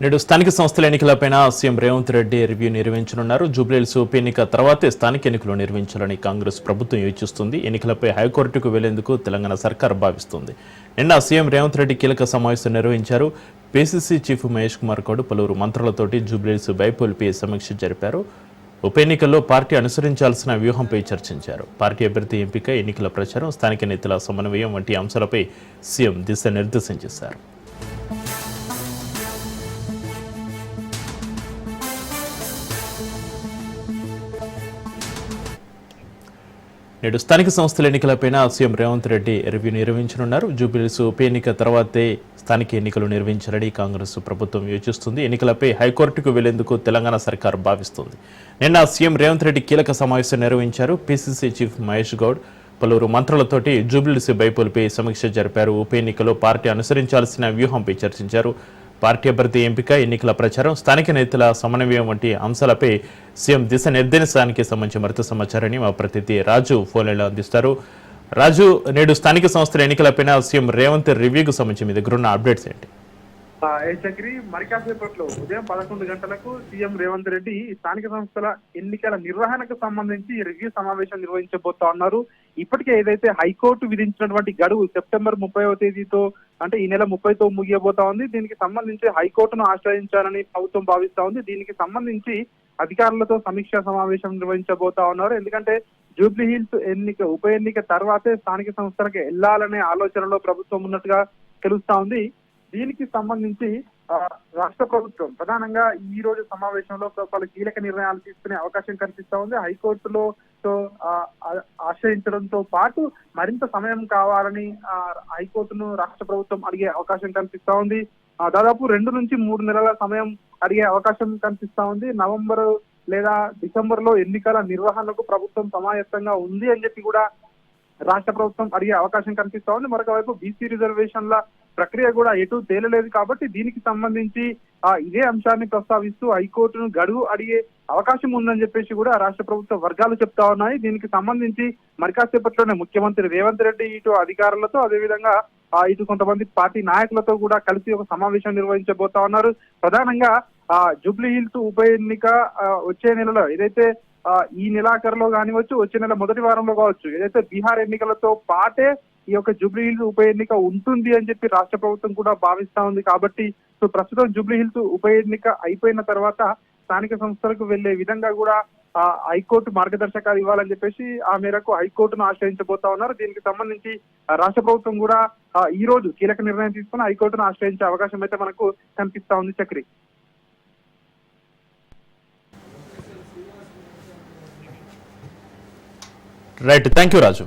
నేడు స్థానిక సంస్థల ఎన్నికలపై సీఎం రేవంత్ రెడ్డి రివ్యూ నిర్వహించనున్నారు. జూబ్లీహిల్స్ ఉప ఎన్నిక తర్వాతే స్థానిక ఎన్నికలు నిర్వహించాలని కాంగ్రెస్ ప్రభుత్వం యోచిస్తుంది. ఎన్నికలపై హైకోర్టుకు వెళ్ళేందుకు తెలంగాణ సర్కార్ భావిస్తుంది. నిన్న సీఎం రేవంత్ రెడ్డి కీలక సమావేశం నిర్వహించారు. పీసీసీ చీఫ్ మహేష్ కుమార్ గౌడ్ పలువురు మంత్రులతోటి జూబ్లీహిల్స్ బైపోల్పై సమీక్ష జరిపారు. ఉప ఎన్నికల్లో పార్టీ అనుసరించాల్సిన వ్యూహంపై చర్చించారు. పార్టీ అభ్యర్థి ఎంపిక ఎన్నికల ప్రచారం స్థానిక నేతల సమన్వయం వంటి అంశాలపై సీఎం దిశానిర్దేశం చేశారు. నేడు స్థానిక సంస్థల ఎన్నికలపై సీఎం రేవంత్ రెడ్డి రివ్యూ నిర్వహించనున్నారు. జూబిలీస్ ఉప ఎన్నిక తర్వాతే స్థానిక ఎన్నికలు నిర్వహించాలని కాంగ్రెస్ ప్రభుత్వం యోచిస్తుంది. ఎన్నికలపై హైకోర్టుకు వెళ్ళేందుకు తెలంగాణ సర్కార్ భావిస్తుంది. నిన్న సీఎం రేవంత్ రెడ్డి కీలక సమావేశం నిర్వహించారు. పీసీసీ చీఫ్ మహేష్ గౌడ్ పలువురు మంత్రులతోటి జూబిలీస్ బైపులపై సమీక్ష జరిపారు. ఉప ఎన్నికలో పార్టీ అనుసరించాల్సిన వ్యూహంపై చర్చించారు. పార్టీ అభ్యర్థి ఎంపిక ఎన్నికల ప్రచారం స్థానిక నేతల సమన్వయం వంటి అంశాలపై సీఎం దిశ నిర్దేశానికి సంబంధించి మరింత సమాచారాన్ని మా ప్రతినిధి రాజు ఫోన్లో అందిస్తారు. రాజు నేడు స్థానిక సంస్థల ఎన్నికలపైన సీఎం రేవంత్ రివ్యూకు సంబంధించి మీ దగ్గర ఉన్న అప్డేట్స్ ఏంటి? చక్రి మరి ఉదయం పదకొండు గంటలకు సీఎం రేవంత్ రెడ్డి స్థానిక సంస్థల ఎన్నికల నిర్వహణకు సంబంధించి రివ్యూ సమావేశం నిర్వహించబోతా ఉన్నారు. ఇప్పటికే ఏదైతే హైకోర్టు విధించినటువంటి గడువు సెప్టెంబర్ ముప్పైవ తేదీతో అంటే ఈ నెల ముప్పైతో ముగియబోతా ఉంది. దీనికి సంబంధించి హైకోర్టును ఆశ్రయించాలని ప్రభుత్వం భావిస్తా ఉంది. దీనికి సంబంధించి అధికారులతో సమీక్షా సమావేశం నిర్వహించబోతా ఉన్నారు. ఎందుకంటే జూబ్లీ హిల్స్ ఎన్నిక ఉప ఎన్నిక తర్వాతే స్థానిక సంస్థలకు వెళ్ళాలనే ఆలోచనలో ప్రభుత్వం ఉన్నట్టుగా తెలుస్తా ఉంది. దీనికి సంబంధించి రాష్ట్ర ప్రభుత్వం ప్రధానంగా ఈ రోజు సమావేశంలో పలు కీలక నిర్ణయాలు తీసుకునే అవకాశం కనిపిస్తా ఉంది. హైకోర్టులో ఆశ్రయించడంతో పాటు మరింత సమయం కావాలని హైకోర్టును రాష్ట్ర ప్రభుత్వం అడిగే అవకాశం కనిపిస్తా ఉంది. దాదాపు రెండు నుంచి మూడు నెలల సమయం అడిగే అవకాశం కనిపిస్తా ఉంది. నవంబర్ లేదా డిసెంబర్లో ఎన్నికల నిర్వహణకు ప్రభుత్వం సమాయత్తంగా ఉంది అని చెప్పి కూడా రాష్ట్ర ప్రభుత్వం అడిగే అవకాశం కనిపిస్తా ఉంది. మరొక వైపు బీసీ రిజర్వేషన్ల ప్రక్రియ కూడా ఎటు తేలలేదు కాబట్టి దీనికి సంబంధించి ఆ ఇదే అంశాన్ని ప్రస్తావిస్తూ హైకోర్టును గడువు అడిగే అవకాశం ఉందని చెప్పేసి కూడా రాష్ట్ర ప్రభుత్వ వర్గాలు చెప్తా ఉన్నాయి. దీనికి సంబంధించి మరి కాసేపట్లోనే ముఖ్యమంత్రి రేవంత్ రెడ్డి ఇటు అధికారులతో అదేవిధంగా ఆ ఇటు కొంతమంది పార్టీ నాయకులతో కూడా కలిసి ఒక సమావేశం నిర్వహించబోతా ఉన్నారు. ప్రధానంగా ఆ జూబ్లీ హిల్స్ ఉప ఎన్నిక వచ్చే నెలలో ఏదైతే ఈ నెలాఖరులో కానివచ్చు వచ్చే నెల మొదటి వారంలో కావచ్చు ఏదైతే బీహార్ ఎన్నికలతో పాటే ఈ యొక్క జూబ్లీ హిల్స్ ఉప ఎన్నిక ఉంటుంది అని చెప్పి రాష్ట్ర ప్రభుత్వం కూడా భావిస్తా ఉంది. కాబట్టి సో ప్రస్తుతం జూబ్లీ హిల్స్ ఉప ఎన్నిక అయిపోయిన తర్వాత స్థానిక సంస్థలకు వెళ్ళే విధంగా కూడా హైకోర్టు మార్గదర్శకాలు ఇవ్వాలని చెప్పేసి ఆ మేరకు హైకోర్టును ఆశ్రయించబోతా ఉన్నారు. దీనికి సంబంధించి రాష్ట్ర ప్రభుత్వం కూడా ఈ రోజు కీలక నిర్ణయం తీసుకుని హైకోర్టును ఆశ్రయించే అవకాశం అయితే మనకు కనిపిస్తా ఉంది Chakri. Right thank you Raju.